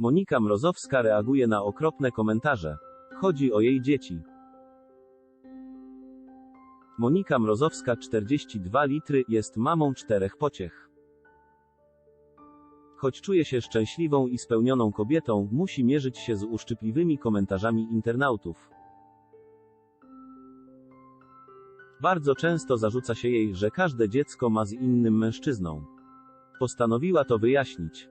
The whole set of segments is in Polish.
Monika Mrozowska reaguje na okropne komentarze. Chodzi o jej dzieci. Monika Mrozowska 42 litry jest mamą czterech pociech. Choć czuje się szczęśliwą i spełnioną kobietą, musi mierzyć się z uszczypliwymi komentarzami internautów. Bardzo często zarzuca się jej, że każde dziecko ma z innym mężczyzną. Postanowiła to wyjaśnić.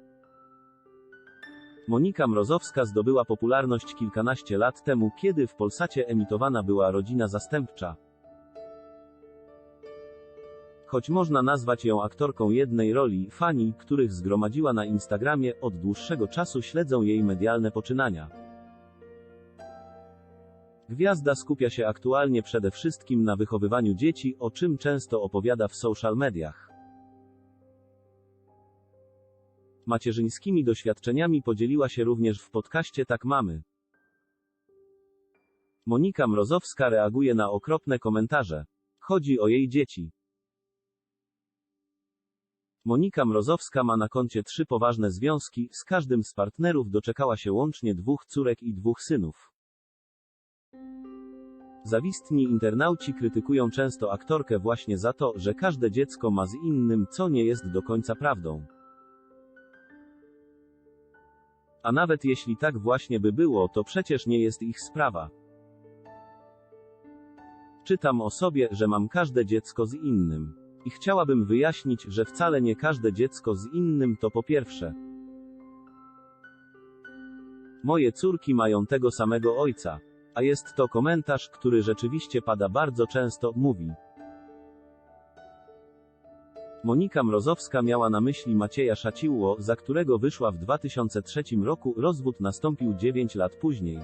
Monika Mrozowska zdobyła popularność kilkanaście lat temu, kiedy w Polsacie emitowana była rodzina zastępcza. Choć można nazwać ją aktorką jednej roli, fani, których zgromadziła na Instagramie, od dłuższego czasu śledzą jej medialne poczynania. Gwiazda skupia się aktualnie przede wszystkim na wychowywaniu dzieci, o czym często opowiada w social mediach. Macierzyńskimi doświadczeniami podzieliła się również w podcaście Tak Mamy. Monika Mrozowska reaguje na okropne komentarze. Chodzi o jej dzieci. Monika Mrozowska ma na koncie trzy poważne związki, z każdym z partnerów doczekała się łącznie dwóch córek i dwóch synów. Zawistni internauci krytykują często aktorkę właśnie za to, że każde dziecko ma z innym, co nie jest do końca prawdą. A nawet jeśli tak właśnie by było, to przecież nie jest ich sprawa. Czytam o sobie, że mam każde dziecko z innym. I chciałabym wyjaśnić, że wcale nie każde dziecko z innym to po pierwsze. Moje córki mają tego samego ojca. A jest to komentarz, który rzeczywiście pada bardzo często, mówi. Monika Mrozowska miała na myśli Macieja Szaciło, za którego wyszła w 2003 roku, rozwód nastąpił 9 lat później.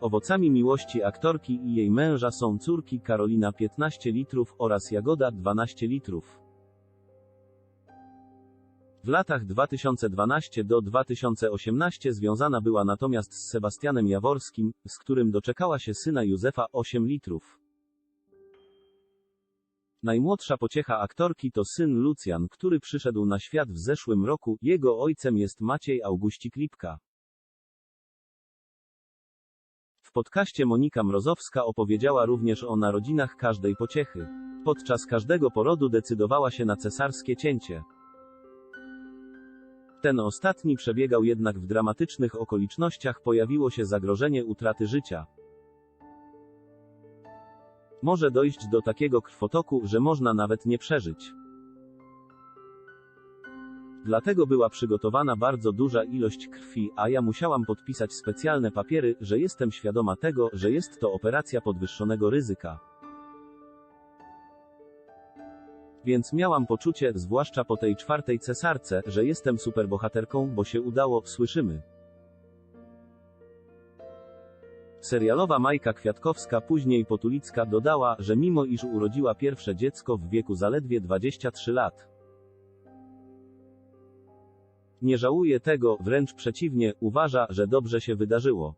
Owocami miłości aktorki i jej męża są córki Karolina 15 litrów oraz Jagoda 12 litrów. W latach 2012 do 2018 związana była natomiast z Sebastianem Jaworskim, z którym doczekała się syna Józefa 8 litrów. Najmłodsza pociecha aktorki to syn Lucjan, który przyszedł na świat w zeszłym roku, jego ojcem jest Maciej Auguści Klipka. W podcaście Monika Mrozowska opowiedziała również o narodzinach każdej pociechy. Podczas każdego porodu decydowała się na cesarskie cięcie. Ten ostatni przebiegał jednak w dramatycznych okolicznościach, pojawiło się zagrożenie utraty życia. Może dojść do takiego krwotoku, że można nawet nie przeżyć. Dlatego była przygotowana bardzo duża ilość krwi, a ja musiałam podpisać specjalne papiery, że jestem świadoma tego, że jest to operacja podwyższonego ryzyka. Więc miałam poczucie, zwłaszcza po tej czwartej cesarce, że jestem superbohaterką, bo się udało, słyszymy. Serialowa Majka Kwiatkowska, później Potulicka dodała, że mimo iż urodziła pierwsze dziecko w wieku zaledwie 23 lat, nie żałuje tego, wręcz przeciwnie, uważa, że dobrze się wydarzyło.